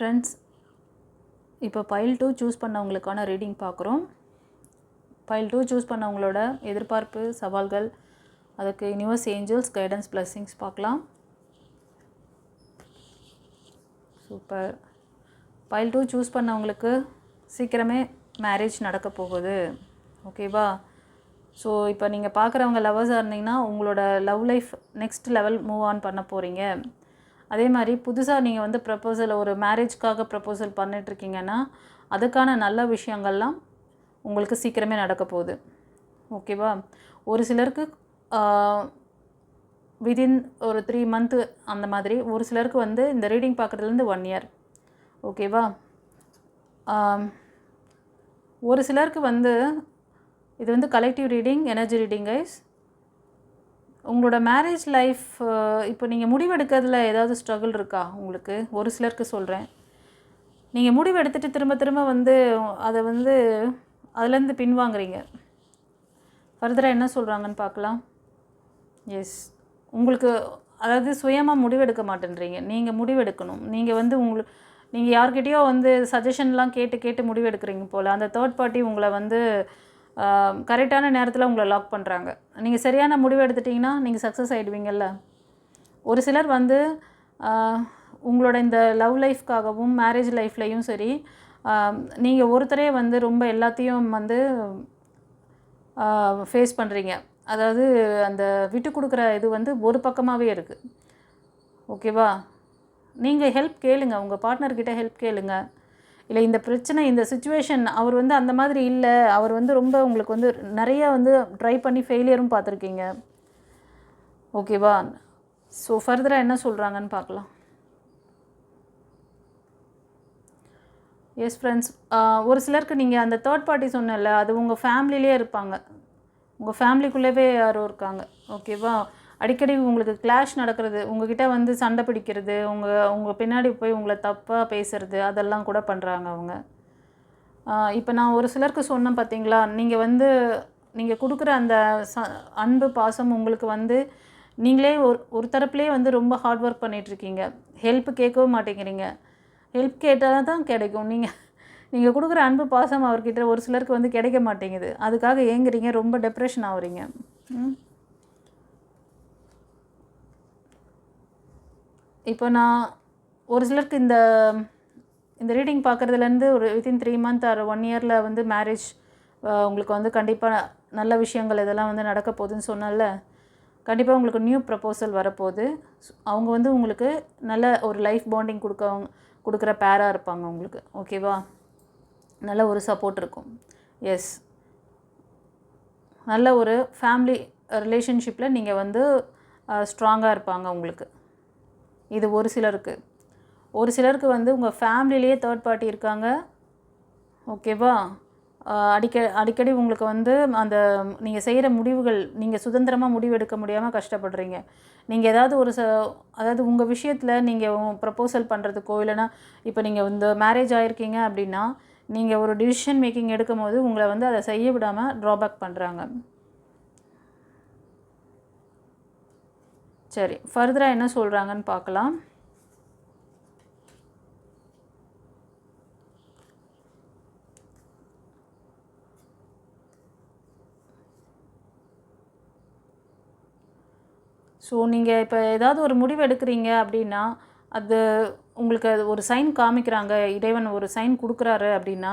Friends இப்போ pile two choose பண்ணவங்களுக்கான reading பார்க்குறோம் பைல் டூ சூஸ் பண்ணவங்களோட எதிர்பார்ப்பு சவால்கள் அதுக்கு யூனிவர்ஸ் ஏஞ்சல்ஸ் கைடன்ஸ் பிளஸ்ஸிங்ஸ் பார்க்கலாம் சூப்பர் பைல் டூ சூஸ் பண்ணவங்களுக்கு சீக்கிரமே மேரேஜ் நடக்க போகுது. ஓகேவா ஸோ இப்போ நீங்கள் பார்க்குறவங்க லவ்வர்ஸாக இருந்தீங்கன்னா உங்களோட love life next level move on பண்ண போகிறீங்க அதே மாதிரி புதுசாக நீங்கள் வந்து ப்ரப்போசல் ஒரு மேரேஜ்க்காக ப்ரப்போசல் பண்ணிட்டுருக்கீங்கன்னா அதுக்கான நல்ல விஷயங்கள்லாம் உங்களுக்கு சீக்கிரமே நடக்க போகுது. ஓகேவா ஒரு சிலருக்கு விதின் ஒரு த்ரீ மந்த்து அந்த மாதிரி ஒரு சிலருக்கு வந்து இந்த ரீடிங் பார்க்குறதுலேருந்து ஒன் இயர் ஓகேவா ஒரு சிலருக்கு வந்து இது வந்து collective reading energy reading guys உங்களோட மேரேஜ் லைஃப் இப்போ நீங்கள் முடிவெடுக்கிறதுல ஏதாவது ஸ்ட்ரகிள் இருக்கா உங்களுக்கு? ஒரு சிலருக்கு சொல்கிறேன் நீங்கள் முடிவு எடுத்துகிட்டு திரும்ப திரும்ப வந்து அதை வந்து அதுலேருந்து பின்வாங்குறீங்க. ஃபர்தராக என்ன சொல்கிறாங்கன்னு பார்க்கலாம். எஸ் உங்களுக்கு அதாவது சுயமாக முடிவெடுக்க மாட்டேன்றீங்க. நீங்கள் முடிவெடுக்கணும். நீங்கள் வந்து உங்களுக்கு நீங்கள் யார்கிட்டயோ வந்து சஜஷன்லாம் கேட்டு கேட்டு முடிவெடுக்கிறீங்க போல். அந்த தேர்ட் பார்ட்டி உங்களை வந்து கரெக்டான நேரத்தில் உங்களை லாக் பண்ணுறாங்க நீங்கள் சரியான முடிவு எடுத்துட்டிங்கன்னா நீங்கள் சக்ஸஸ் ஆகிடுவீங்கல்ல ஒரு சிலர் வந்து உங்களோட இந்த லவ் லைஃப்காகவும் மேரேஜ் லைஃப்லையும் சரி நீங்கள் ஒருத்தரே வந்து ரொம்ப எல்லாத்தையும் வந்து ஃபேஸ் பண்ணுறீங்க அதாவது அந்த விட்டு கொடுக்குற இது வந்து ஒரு பக்கமாகவே இருக்குது ஓகேவா நீங்கள் ஹெல்ப் கேளுங்க. உங்கள் பார்ட்னர்கிட்ட ஹெல்ப் கேளுங்கள் இல்லை இந்த பிரச்சனை இந்த சுச்சுவேஷன் அவர் வந்து அந்த மாதிரி இல்லை. அவர் வந்து ரொம்ப உங்களுக்கு வந்து நிறைய வந்து ட்ரை பண்ணி ஃபெயிலியரும் பார்த்துருக்கீங்க. ஓகேவா ஸோ ஃபர்தராக என்ன சொல்கிறாங்கன்னு பார்க்கலாம். எஸ் ஃப்ரெண்ட்ஸ் ஒரு சிலருக்கு நீங்கள் அந்த தேர்ட் பார்ட்டி சொன்னல அது உங்கள் ஃபேமிலிலே இருப்பாங்க. உங்கள் ஃபேமிலிக்குள்ளேவே யாரும் இருக்காங்க. ஓகேவா அடிக்கடி உங்களுக்கு கிளாஷ் நடக்கிறது உங்ககிட்ட வந்து சண்டை பிடிக்கிறது உங்கள் உங்கள் பின்னாடி போய் உங்களை தப்பாக பேசுறது அதெல்லாம் கூட பண்ணுறாங்க அவங்க. இப்போ நான் ஒரு சிலருக்கு சொன்னேன் பார்த்தீங்களா நீங்கள் வந்து நீங்கள் கொடுக்குற அந்த ச அன்பு பாசம் உங்களுக்கு வந்து நீங்களே ஒரு ஒரு தரப்புலேயே வந்து ரொம்ப ஹார்ட் ஒர்க் பண்ணிகிட்ருக்கீங்க ஹெல்ப் கேட்கவும் மாட்டேங்கிறீங்க. ஹெல்ப் கேட்டால் தான் கிடைக்கும். நீங்கள் நீங்கள் கொடுக்குற அன்பு பாசம் அவர்கிட்ட ஒரு சிலருக்கு வந்து கிடைக்க மாட்டேங்குது. அதுக்காக ஏங்குறீங்க ரொம்ப டெப்ரெஷன் ஆகுறீங்க. ம். இப்போ நான் ஒரு சிலருக்கு இந்த இந்த ரீடிங் பார்க்குறதுலேருந்து ஒரு within three month or one இயரில் வந்து மேரேஜ் உங்களுக்கு வந்து கண்டிப்பாக நல்ல விஷயங்கள் இதெல்லாம் வந்து நடக்க போகுதுன்னு சொன்னால கண்டிப்பாக உங்களுக்கு நியூ ப்ரப்போசல் வரப்போகுது. அவங்க வந்து உங்களுக்கு நல்ல ஒரு லைஃப் பாண்டிங் கொடுக்க கொடுக்குற பேராக இருப்பாங்க உங்களுக்கு ஓகேவா நல்ல ஒரு சப்போர்ட் இருக்கும். எஸ் நல்ல ஒரு ஃபேமிலி ரிலேஷன்ஷிப்பில் நீங்கள் வந்து ஸ்ட்ராங்காக இருப்பாங்க உங்களுக்கு. இது ஒரு சிலருக்கு. ஒரு சிலருக்கு வந்து உங்கள் ஃபேமிலியிலேயே தேர்ட் பார்ட்டி இருக்காங்க. ஓகேவா? அடிக்க அடிக்கடி உங்களுக்கு வந்து அந்த நீங்கள் செய்கிற முடிவுகள் நீங்கள் சுதந்திரமாக முடிவு எடுக்க முடியாமல் கஷ்டப்படுறீங்க. நீங்கள் ஏதாவது ஒரு ச அதாவது உங்கள் விஷயத்தில் நீங்கள் ப்ரப்போசல் பண்ணுறதுக்கோ இல்லைனா இப்போ நீங்கள் இந்த மேரேஜ் ஆகிருக்கீங்க அப்படின்னா நீங்கள் ஒரு டிசிஷன் மேக்கிங் எடுக்கும் போது உங்களை வந்து அதை செய்ய விடாமல் ட்ராபேக் பண்ணுறாங்க சரி ஃபர்தராக என்ன சொல்கிறாங்கன்னு பார்க்கலாம். ஸோ நீங்கள் இப்போ ஏதாவது ஒரு முடிவு எடுக்கிறீங்க அப்படின்னா அது உங்களுக்கு அது ஒரு சைன் காமிக்கிறாங்க இறைவன் ஒரு சைன் கொடுக்குறாரு அப்படின்னா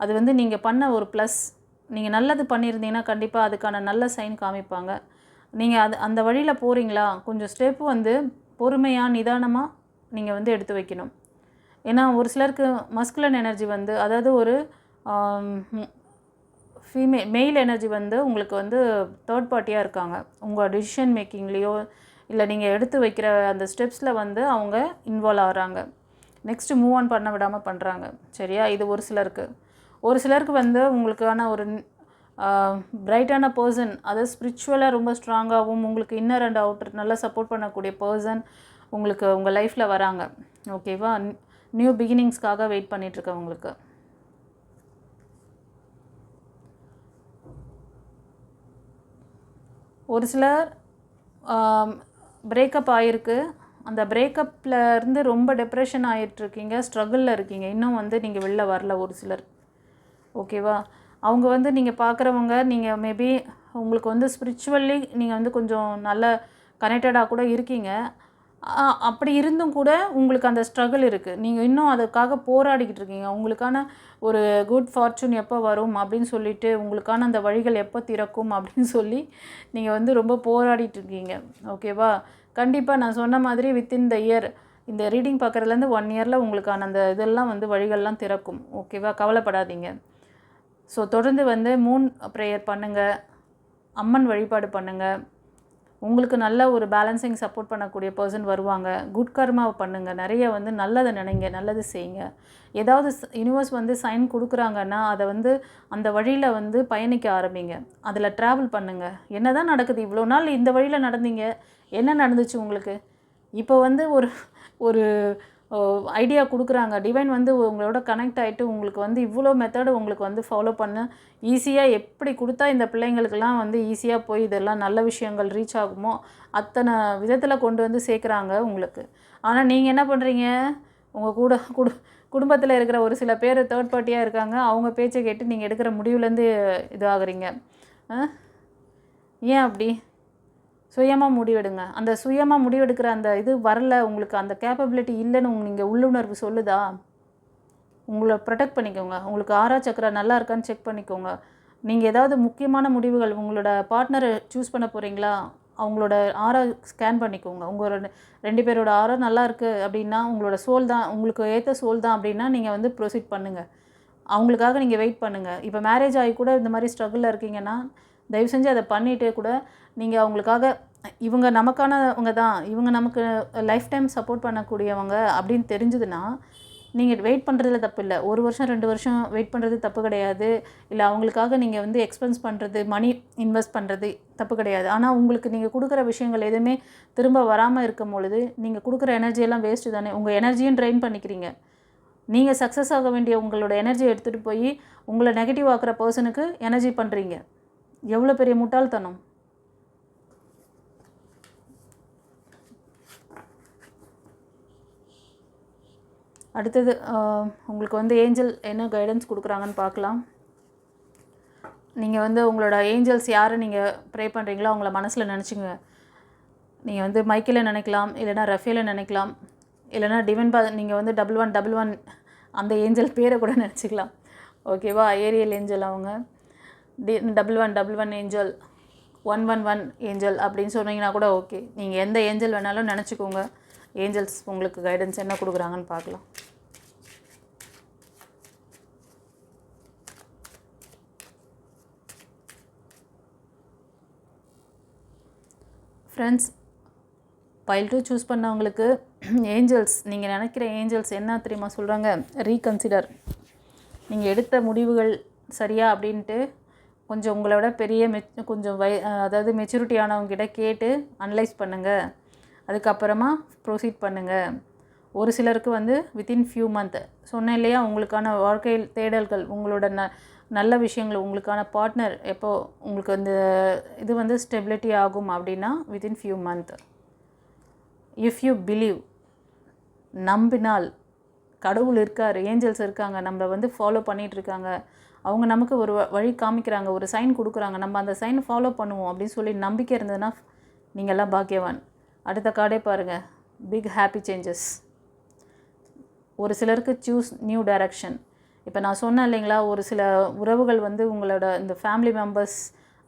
அது வந்து நீங்கள் பண்ண ஒரு ப்ளஸ் நீங்கள் நல்லது பண்ணியிருந்தீங்கன்னா கண்டிப்பாக அதுக்கான நல்ல சைன் காமிப்பாங்க. நீங்கள் அது அந்த வழியில் போகிறீங்களா கொஞ்சம் ஸ்டெப் வந்து பொறுமையாக நிதானமாக நீங்கள் வந்து எடுத்து வைக்கணும். ஏன்னா ஒரு சிலருக்கு மஸ்குலன் எனர்ஜி வந்து அதாவது ஒரு ஃபீமே மெயில் எனர்ஜி வந்து உங்களுக்கு வந்து தேர்ட் பார்ட்டியாக இருக்காங்க. உங்கள் டிசிஷன் மேக்கிங்லேயோ இல்லை நீங்கள் எடுத்து வைக்கிற அந்த ஸ்டெப்ஸில் வந்து அவங்க இன்வால்வ் ஆகிறாங்க. நெக்ஸ்ட்டு மூவ் ஆன் பண்ண விடாமல் பண்ணுறாங்க சரியா? இது ஒரு சிலருக்கு. ஒரு சிலருக்கு வந்து உங்களுக்கான ஒரு பிரைட்டான பர்சன் அதாவது ஸ்பிரிச்சுவலாக ரொம்ப ஸ்ட்ராங்காகவும் உங்களுக்கு இன்னர் அண்ட் அவுட்டர் நல்லா சப்போர்ட் பண்ணக்கூடிய பர்சன் உங்களுக்கு உங்கள் லைஃப்பில் வராங்க. ஓகேவா நியூ பிகினிங்ஸ்க்காக வெயிட் பண்ணிகிட்ருக்கவங்களுக்கு ஒரு சிலர் பிரேக்கப் ஆகிருக்கு அந்த பிரேக்கப்பில் இருந்து ரொம்ப டெப்ரெஷன் ஆகிட்டுருக்கீங்க ஸ்ட்ரகிளில் இருக்கீங்க. இன்னும் வந்து நீங்கள் வெளில வரல ஒரு சிலர். ஓகேவா அவங்க வந்து நீங்கள் பார்க்குறவங்க நீங்கள் மேபி உங்களுக்கு வந்து ஸ்பிரிச்சுவல்லி நீங்கள் வந்து கொஞ்சம் நல்ல கனெக்டடாக கூட இருக்கீங்க. அப்படி இருந்தும் கூட உங்களுக்கு அந்த ஸ்ட்ரகிள் இருக்குது நீங்கள் இன்னும் அதுக்காக போராடிக்கிட்டு இருக்கீங்க. உங்களுக்கான ஒரு குட் ஃபார்ச்சூன் எப்போ வரும் அப்படின்னு சொல்லிட்டு உங்களுக்கான அந்த வழிகள் எப்போ திறக்கும் அப்படின்னு சொல்லி நீங்கள் வந்து ரொம்ப போராடிட்டு இருக்கீங்க. ஓகேவா கண்டிப்பாக நான் சொன்ன மாதிரி வித்தின் த இயர் இந்த ரீடிங் பார்க்குறதுலேருந்து ஒன் இயரில் உங்களுக்கான அந்த இதெல்லாம் வந்து வழிகள்லாம் திறக்கும். ஓகேவா கவலைப்படாதீங்க. ஸோ தொடர்ந்து வந்து மூன் ப்ரேயர் பண்ணுங்கள் அம்மன் வழிபாடு பண்ணுங்கள் உங்களுக்கு நல்ல ஒரு பேலன்சிங் சப்போர்ட் பண்ணக்கூடிய பர்சன் வருவாங்க. குட் கர்மாவை பண்ணுங்கள் நிறைய வந்து நல்லதை நினைங்க. நல்லது செய்யுங்க. ஏதாவது யூனிவர்ஸ் வந்து சைன் கொடுக்குறாங்கன்னா அதை வந்து அந்த வழியில் வந்து பயணிக்க ஆரம்பிங்க. அதில் ட்ராவல் பண்ணுங்கள் என்ன தான் நடக்குது? இவ்வளோ நாள் இந்த வழியில் நடந்தீங்க. என்ன நடந்துச்சு உங்களுக்கு? இப்போ வந்து ஒரு ஒரு ஐடியா கொடுக்குறாங்க. டிவைன் வந்து உங்களோட கனெக்ட் ஆகிட்டு உங்களுக்கு வந்து இவ்வளோ மெத்தடு உங்களுக்கு வந்து ஃபாலோ பண்ண. ஈஸியாக எப்படி கொடுத்தா இந்த பிள்ளைங்களுக்கெல்லாம் வந்து ஈஸியாக போய் இதெல்லாம் நல்ல விஷயங்கள் ரீச் ஆகுமோ அத்தனை விதத்தில் கொண்டு வந்து சேர்க்குறாங்க உங்களுக்கு. ஆனால் நீங்கள் என்ன பண்ணுறீங்க உங்கள் கூட குடு குடும்பத்தில் இருக்கிற ஒரு சில பேர் தேர்ட் பார்ட்டியாக இருக்காங்க. அவங்க பேச்சை கேட்டு நீங்கள் எடுக்கிற முடிவுலேருந்து இதாகிறீங்க. ஆகுறீங்க ஏன் அப்படி? சுயமாக முடிவெடுங்க. அந்த சுயமாக முடிவெடுக்கிற அந்த இது வரல உங்களுக்கு அந்த கேப்பபிலிட்டி இல்லைன்னு நீங்கள் உள்ளுணர்வு சொல்லுதா? உங்களை ப்ரொடெக்ட் பண்ணிக்கோங்க. உங்களுக்கு ஆறா சக்கரா நல்லா இருக்கான்னு செக் பண்ணிக்கோங்க. நீங்கள் ஏதாவது முக்கியமான முடிவுகள் உங்களோட பார்ட்னரை சூஸ் பண்ண போகிறீங்களா அவங்களோட ஆரா ஸ்கேன் பண்ணிக்கோங்க. உங்களோட ரெண்டு பேரோட ஆரா நல்லா இருக்குது அப்படின்னா உங்களோட சோல் தான் உங்களுக்கு ஏற்ற சோல் தான் அப்படின்னா நீங்கள் வந்து ப்ரொசீட் பண்ணுங்கள் அவங்களுக்காக நீங்கள் வெயிட் பண்ணுங்கள் இப்போ மேரேஜ் ஆகி கூட இந்த மாதிரி ஸ்ட்ரகிளில் இருக்கீங்கன்னா தயவு செஞ்சு அதை பண்ணிகிட்டே கூட நீங்கள் அவங்களுக்காக இவங்க நமக்கானவங்க தான் இவங்க நமக்கு லைஃப் டைம் சப்போர்ட் பண்ணக்கூடியவங்க அப்படின்னு தெரிஞ்சதுன்னா நீங்கள் வெயிட் பண்ணுறதுல தப்பு இல்லை. ஒரு வருஷம் ரெண்டு வருஷம் வெயிட் பண்ணுறது தப்பு கிடையாது. இல்லை அவங்களுக்காக நீங்கள் வந்து எக்ஸ்பென்ஸ் பண்ணுறது மணி இன்வெஸ்ட் பண்ணுறது தப்பு கிடையாது. ஆனால் உங்களுக்கு நீங்கள் கொடுக்குற விஷயங்கள் எதுவுமே திரும்ப வராமல் இருக்கும் பொழுது நீங்கள் கொடுக்குற எனர்ஜியெல்லாம் வேஸ்ட்டு தானே. உங்கள் எனர்ஜியும் ட்ரெயின் பண்ணிக்கிறீங்க. நீங்கள் சக்ஸஸ் ஆக வேண்டிய உங்களோட எனர்ஜியை எடுத்துகிட்டு போய் உங்களை நெகட்டிவ் ஆக்குற பர்சனுக்கு எனர்ஜி பண்ணுறீங்க எவ்வளோ பெரிய முட்டாள்தனம்? அடுத்தது உங்களுக்கு வந்து ஏஞ்சல் என்ன கைடன்ஸ் கொடுக்குறாங்கன்னு பார்க்கலாம். நீங்கள் வந்து உங்களோட ஏஞ்சல்ஸ் யாரை நீங்கள் ப்ரே பண்ணுறீங்களோ அவங்கள மனசில் நினச்சிங்க. நீங்கள் வந்து மைக்கில் நினைக்கலாம் இல்லைனா ரஃபேல நினைக்கலாம் இல்லைனா டிவன் பா நீங்கள் வந்து டபுள் ஒன் டபுள் ஒன் அந்த ஏஞ்சல் பேரை கூட நினச்சிக்கலாம். ஓகேவா ஏரியல் ஏஞ்சல் அவங்க. Double one double one angel one one one angel அப்படின்னு சொன்னீங்கன்னா கூட ஓகே நீங்கள் எந்த ஏஞ்சல் வேணாலும் நினச்சிக்கோங்க. ஏஞ்சல்ஸ் உங்களுக்கு கைடன்ஸ் என்ன கொடுக்குறாங்கன்னு பார்க்கலாம். ஃப்ரெண்ட்ஸ் பைல் டூ சூஸ் பண்ணவங்களுக்கு ஏஞ்சல்ஸ் நீங்கள் நினைக்கிற ஏஞ்சல்ஸ் என்ன தெரியுமா சொல்கிறாங்க ரீகன்சிடர் நீங்கள் எடுத்த முடிவுகள் சரியா அப்படின்ட்டு கொஞ்சம் உங்களோட பெரிய மெச் கொஞ்சம் வய அதாவது மெச்சூரிட்டியானவங்ககிட்ட கேட்டு அனலைஸ் பண்ணுங்கள் அதுக்கப்புறமா ப்ரொசீட் பண்ணுங்கள் ஒரு சிலருக்கு வந்து வித்தின் ஃபியூ மந்த் சொன்னேன் இல்லையா உங்களுக்கான வாழ்க்கை தேடல்கள் உங்களோட ந நல்ல விஷயங்கள் உங்களுக்கான பார்ட்னர் எப்போ உங்களுக்கு அந்த இது வந்து ஸ்டெபிலிட்டி ஆகும் அப்படின்னா within few month if you believe நம்பினால் கடவுள் இருக்கார் ஏஞ்சல்ஸ் இருக்காங்க நம்மளை வந்து ஃபாலோ பண்ணிகிட்ருக்காங்க அவங்க நமக்கு ஒரு வ- வழி காமிக்கிறாங்க ஒரு சைன் கொடுக்குறாங்க நம்ம அந்த சைன் ஃபாலோ பண்ணுவோம் அப்படின்னு சொல்லி நம்பிக்கை இருந்ததுன்னா நீங்கள்லாம் பாக்கியவான். அடுத்த கார்டே பாருங்கள் பிக் ஹாப்பி சேஞ்சஸ் ஒரு சிலருக்கு சூஸ் நியூ டைரக்ஷன் இப்போ நான் சொன்னேன் இல்லைங்களா ஒரு சில உறவுகள் வந்து உங்களோட இந்த ஃபேமிலி மெம்பர்ஸ்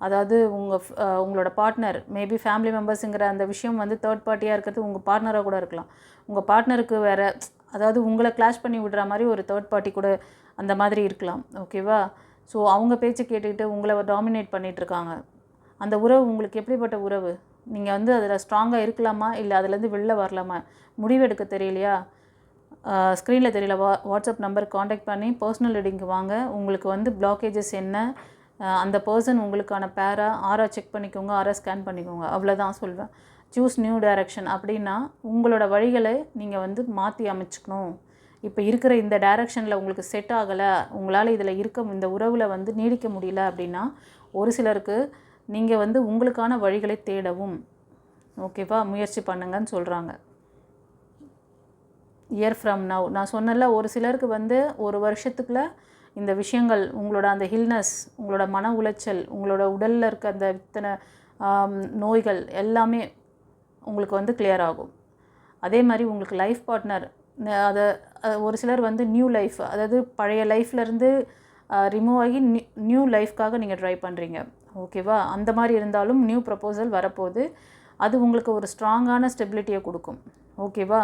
அதாவது உங்கள் உங்களோட பார்ட்னர் மேபி ஃபேமிலி மெம்பர்ஸுங்கிற அந்த விஷயம் வந்து தேர்ட் பார்ட்டியாக இருக்கிறது உங்கள் பார்ட்னராக கூட இருக்கலாம். உங்கள் பார்ட்னருக்கு வேறு அதாவது உங்களை கிளாஷ் பண்ணி விடுற மாதிரி ஒரு தேர்ட் பார்ட்டி கூட அந்த மாதிரி இருக்கலாம் ஓகேவா ஸோ அவங்க பேச்சை கேட்டுக்கிட்டு உங்களை டாமினேட் பண்ணிகிட்ருக்காங்க அந்த உறவு உங்களுக்கு எப்படிப்பட்ட உறவு? நீங்கள் வந்து அதில் ஸ்ட்ராங்காக இருக்கலாமா? இல்லை அதுலேருந்து வெளில வரலாமா? முடிவெடுக்க தெரியலையா? ஸ்க்ரீனில் தெரியல. வா வாட்ஸ்அப் நம்பர் காண்டாக்ட் பண்ணி பர்சனல் ரீடிங்க்கு வாங்க. உங்களுக்கு வந்து பிளாக்கேஜஸ் என்ன? அந்த பர்சன் உங்களுக்கான பேரா ஆரா செக் பண்ணிக்கோங்க. ஆரா ஸ்கேன் பண்ணிக்கோங்க. அவ்வளோதான் சொல்வேன். சூஸ் நியூ டைரக்ஷன் அப்படின்னா உங்களோட வழிகளை நீங்கள் வந்து மாற்றி அமைச்சுக்கணும். இப்போ இருக்கிற இந்த டைரக்ஷனில் உங்களுக்கு செட் ஆகலை உங்களால் இதில் இருக்க இந்த உறவில் வந்து நீடிக்க முடியல அப்படின்னா ஒரு சிலருக்கு நீங்கள் வந்து உங்களுக்கான வழிகளை தேடவும் ஓகேவா முயற்சி பண்ணுங்கன்னு சொல்கிறாங்க இயர் ஃப்ரம் நவ் நான் சொன்னல ஒரு சிலருக்கு வந்து ஒரு வருஷத்துக்குள்ள இந்த விஷயங்கள் உங்களோட அந்த ஹில்னஸ் உங்களோட மன உளைச்சல் உங்களோட உடலில் இருக்க அந்த இத்தனை நோய்கள் எல்லாமே உங்களுக்கு வந்து கிளியர் ஆகும். அதே மாதிரி உங்களுக்கு லைஃப் பார்ட்னர் அதை ஒரு சிலர் வந்து நியூ லைஃப் அதாவது பழைய லைஃப்லேருந்து ரிமூவ் ஆகி நியூ நியூ லைஃப்காக நீங்கள் ட்ரை பண்ணுறீங்க ஓகேவா அந்த மாதிரி இருந்தாலும் நியூ ப்ரப்போசல் வரப்போகுது. அது உங்களுக்கு ஒரு ஸ்ட்ராங்கான ஸ்டெபிலிட்டியை கொடுக்கும். ஓகேவா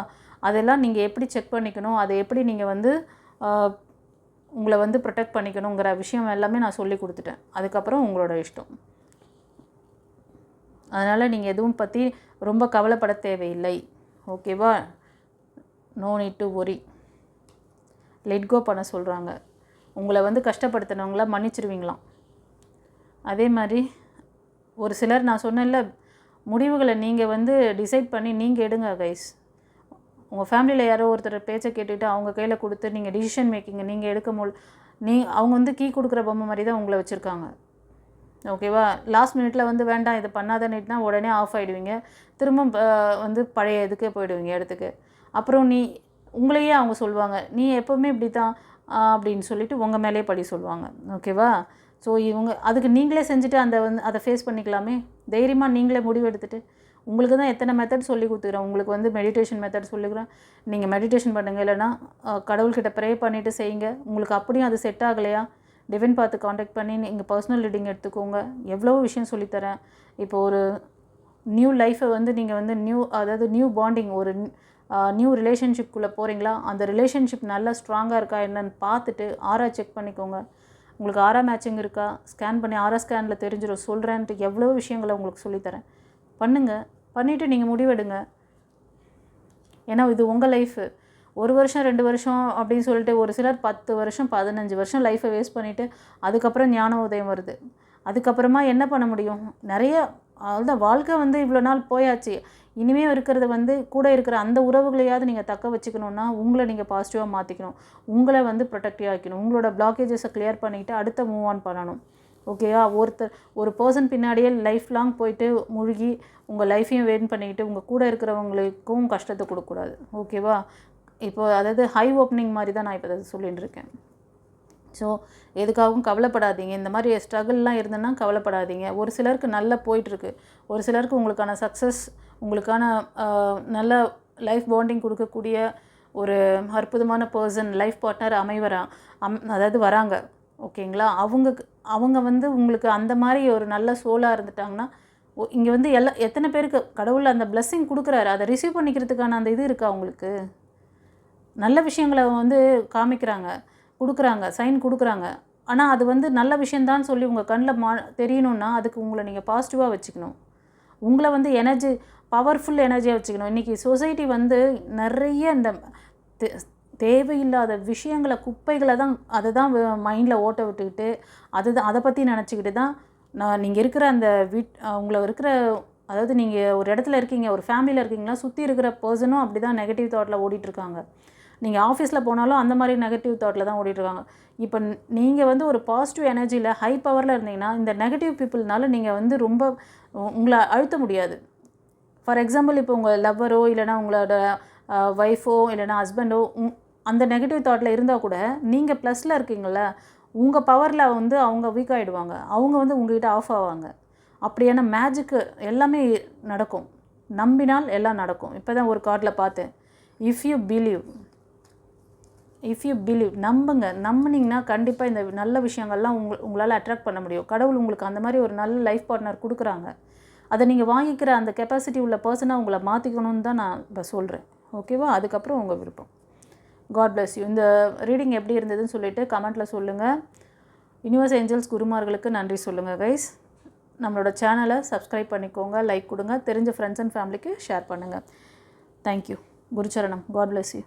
அதெல்லாம் நீங்கள் எப்படி செக் பண்ணிக்கணும்? அதை எப்படி நீங்கள் வந்து உங்களை வந்து ப்ரொடெக்ட் பண்ணிக்கணுங்கிற விஷயம் எல்லாமே நான் சொல்லி கொடுத்துட்டேன். அதுக்கப்புறம் உங்களோட இஷ்டம். அதனால் நீங்கள் எதுவும் பற்றி ரொம்ப கவலைப்பட தேவையில்லை. ஓகேவா no need to worry let go பண்ண சொல்கிறாங்க உங்களை வந்து கஷ்டப்படுத்தினவங்கள மன்னிச்சிருவீங்களாம். அதே மாதிரி ஒரு சிலர் நான் சொன்னேன்ல முடிவுகளை நீங்கள் வந்து டிசைட் பண்ணி நீங்கள் எடுங்க கைஸ் உங்கள் ஃபேமிலியில் யாரோ ஒருத்தர் பேச்சை கேட்டுட்டு அவங்க கையில் கொடுத்து நீங்கள் டிசிஷன் மேக்கிங்கை நீங்கள் எடுக்க முல் நீ அவங்க வந்து கீ கொடுக்குற பொம்மை மாதிரி தான் உங்களை வச்சுருக்காங்க. ஓகேவா லாஸ்ட் மினிட்ல வந்து வேண்டாம் இதை பண்ணாதன்னுட்டுனா உடனே ஆஃப் ஆகிடுவீங்க திரும்ப வந்து பழைய இதுக்கே போயிடுவீங்க இடத்துக்கு. அப்புறம் நீ உங்களையே அவங்க சொல்லுவாங்க நீ எப்போவுமே இப்படி தான் அப்படின்னு சொல்லிட்டு உங்கள் மேலேயே படி சொல்லுவாங்க ஓகேவா ஸோ இவங்க அதுக்கு நீங்களே செஞ்சுட்டு அந்த வந்து அதை ஃபேஸ் பண்ணிக்கலாமே? தைரியமாக நீங்களே முடிவு உங்களுக்கு தான் எத்தனை மெத்தட் சொல்லி கொடுத்துக்கிறேன். உங்களுக்கு வந்து மெடிடேஷன் மெத்தட் சொல்லிக்கிறேன். நீங்கள் மெடிடேஷன் பண்ணுங்கள் இல்லைன்னா கடவுள்கிட்ட ப்ரே பண்ணிவிட்டு செய்யுங்க. உங்களுக்கு அப்படியும் அது செட் ஆகலையா? டிவைன் பார்த்து காண்டாக்ட் பண்ணி நீங்கள் பர்சனல் ரீடிங் எடுத்துக்கோங்க. எவ்வளவோ விஷயம் சொல்லித்தரேன் இப்போ ஒரு நியூ லைஃப்பை வந்து நீங்கள் வந்து நியூ அதாவது நியூ பாண்டிங் ஒரு நியூ ரிலேஷன்ஷிப்குள்ளே போகிறீங்களா அந்த ரிலேஷன்ஷிப் நல்லா ஸ்ட்ராங்காக இருக்கா என்னன்னு பார்த்துட்டு ஆரா செக் பண்ணிக்கோங்க. உங்களுக்கு ஆரா மேட்சிங் இருக்கா? ஸ்கேன் பண்ணி ஆரா ஸ்கேனில் தெரிஞ்சிடும் சொல்கிறேன்ட்டு எவ்வளோ விஷயங்களை உங்களுக்கு சொல்லித்தரேன். பண்ணுங்கள் பண்ணிவிட்டு நீங்கள் முடிவெடுங்க. ஏன்னா இது உங்கள் லைஃபு ஒரு வருஷம் ரெண்டு வருஷம் அப்படின்னு சொல்லிட்டு ஒரு சிலர் பத்து வருஷம் பதினஞ்சு வருஷம் லைஃப்பை வேஸ்ட் பண்ணிவிட்டு அதுக்கப்புறம் ஞான உதயம் வருது. அதுக்கப்புறமா என்ன பண்ண முடியும்? நிறைய அவ்வளோதான் வாழ்க்கை வந்து இவ்வளோ நாள் போயாச்சு. இனிமே இருக்கிறது வந்து கூட இருக்கிற அந்த உறவுகளையாவது நீங்கள் தக்க வச்சுக்கணுன்னா உங்களை நீங்கள் பாசிட்டிவாக மாற்றிக்கணும் உங்களை வந்து ப்ரொடெக்டிவ் ஆக்கணும் உங்களோட பிளாக்கேஜஸை கிளியர் பண்ணிவிட்டு அடுத்த மூவ் ஆன் பண்ணணும். ஓகேவா ஒருத்தர் ஒரு பர்சன் பின்னாடியே லைஃப் லாங் போயிட்டு முழுகி உங்கள் லைஃப்பையும் வெயின் பண்ணிக்கிட்டு உங்கள் கூட இருக்கிறவங்களுக்கும் கஷ்டத்தை கொடுக்கக்கூடாது. ஓகேவா இப்போ அதாவது ஹை ஓப்பனிங் மாதிரி தான் நான் இப்போ அதை சொல்லிகிட்டு இருக்கேன். ஸோ எதுக்காகவும் கவலைப்படாதீங்க. இந்த மாதிரி ஸ்ட்ரகிள்லாம் இருந்ததுன்னா கவலைப்படாதீங்க. ஒரு சிலருக்கு நல்லா போயிட்டுருக்கு. ஒரு சிலருக்கு உங்களுக்கான சக்ஸஸ் உங்களுக்கான நல்ல லைஃப் பாண்டிங் கொடுக்கக்கூடிய ஒரு அற்புதமான பர்சன் லைஃப் பார்ட்னர் அமைவரா அம் அதாவது வராங்க. ஓகேங்களா அவங்க அவங்க வந்து உங்களுக்கு அந்த மாதிரி ஒரு நல்ல சோலாக இருந்துட்டாங்கன்னா இங்கே வந்து எல்லா எத்தனை பேருக்கு கடவுள் அந்த blessing கொடுக்குறாரு? அதை ரிசீவ் பண்ணிக்கிறதுக்கான அந்த இது இருக்கா உங்களுக்கு? நல்ல விஷயங்களை வந்து காமிக்கிறாங்க. கொடுக்குறாங்க சைன் கொடுக்குறாங்க. ஆனால் அது வந்து நல்ல விஷயந்தான் சொல்லி உங்கள் கண்ணில் மா தெரியணும்னா அதுக்கு உங்களை நீங்கள் பாசிட்டிவாக வச்சுக்கணும். உங்களை வந்து எனர்ஜி பவர்ஃபுல் எனர்ஜியாக வச்சுக்கணும். இன்றைக்கி சொசைட்டி வந்து நிறைய இந்த தேவையில்லாத விஷயங்களை குப்பைகளை தான் அதை தான் மைண்டில் ஓட்ட விட்டுக்கிட்டு அதுதான் அதை பற்றி நினச்சிக்கிட்டு தான் நான் நீங்கள் இருக்கிற அந்த வீட் உங்களை இருக்கிற அதாவது நீங்கள் ஒரு இடத்துல இருக்கீங்க ஒரு ஃபேமிலியில் இருக்கீங்களா சுற்றி இருக்கிற பர்சனும் அப்படி தான் நெகட்டிவ் தாட்டில் ஓடிட்டுருக்காங்க நீங்கள் ஆஃபீஸில் போனாலும் அந்த மாதிரி நெகட்டிவ் தாட்டில் தான் ஓடிட்டுருக்காங்க. இப்போ நீங்கள் வந்து ஒரு பாசிட்டிவ் எனர்ஜியில் ஹை பவரில் இருந்தீங்கன்னா இந்த நெகட்டிவ் பீப்புள்னால நீங்கள் வந்து ரொம்ப உங்களை அழுத்த முடியாது. ஃபார் எக்ஸாம்பிள் இப்போ உங்கள் லவ்வரோ இல்லைனா உங்களோட ஒய்ஃபோ இல்லைனா ஹஸ்பண்டோ அந்த நெகட்டிவ் தாட்டில் இருந்தால் கூட நீங்கள் ப்ளஸில் இருக்கீங்கள உங்கள் பவரில் வந்து அவங்க வீக் ஆகிடுவாங்க அவங்க வந்து உங்ககிட்ட ஆஃப் ஆவாங்க. அப்படியான மேஜிக்கு எல்லாமே நடக்கும். நம்பினால் எல்லாம் நடக்கும். இப்போ தான் ஒரு கார்டில் பார்த்தேன். If you believe if you believe நம்புங்க. நம்புனீங்கன்னா கண்டிப்பாக இந்த நல்ல விஷயங்கள்லாம் உங்க உங்களால் அட்ராக்ட் பண்ண முடியும். கடவுள் உங்களுக்கு அந்த மாதிரி ஒரு நல்ல லைஃப் பார்ட்னர் கொடுக்குறாங்க. அதை நீங்கள் வாங்கிக்கிற அந்த கெப்பாசிட்டி உள்ள பர்சனாக உங்களை மாற்றிக்கணும்னு தான் நான் இப்போ சொல்கிறேன் ஓகேவா அதுக்கப்புறம் உங்கள் விருப்பம். காட் பிளஸ் யூ இந்த ரீடிங் எப்படி இருந்ததுன்னு சொல்லிட்டு கமெண்ட்டில் சொல்லுங்கள் யூனிவர்ஸ் ஏஞ்சல்ஸ் குருமார்களுக்கு நன்றி சொல்லுங்கள் கைஸ் நம்மளோட சேனலை சப்ஸ்கிரைப் பண்ணிக்கோங்க லைக் கொடுங்க. தெரிஞ்ச ஃப்ரெண்ட்ஸ் அண்ட் ஃபேமிலிக்கு ஷேர் பண்ணுங்கள் தேங்க்யூ குருச்சரணம். God bless you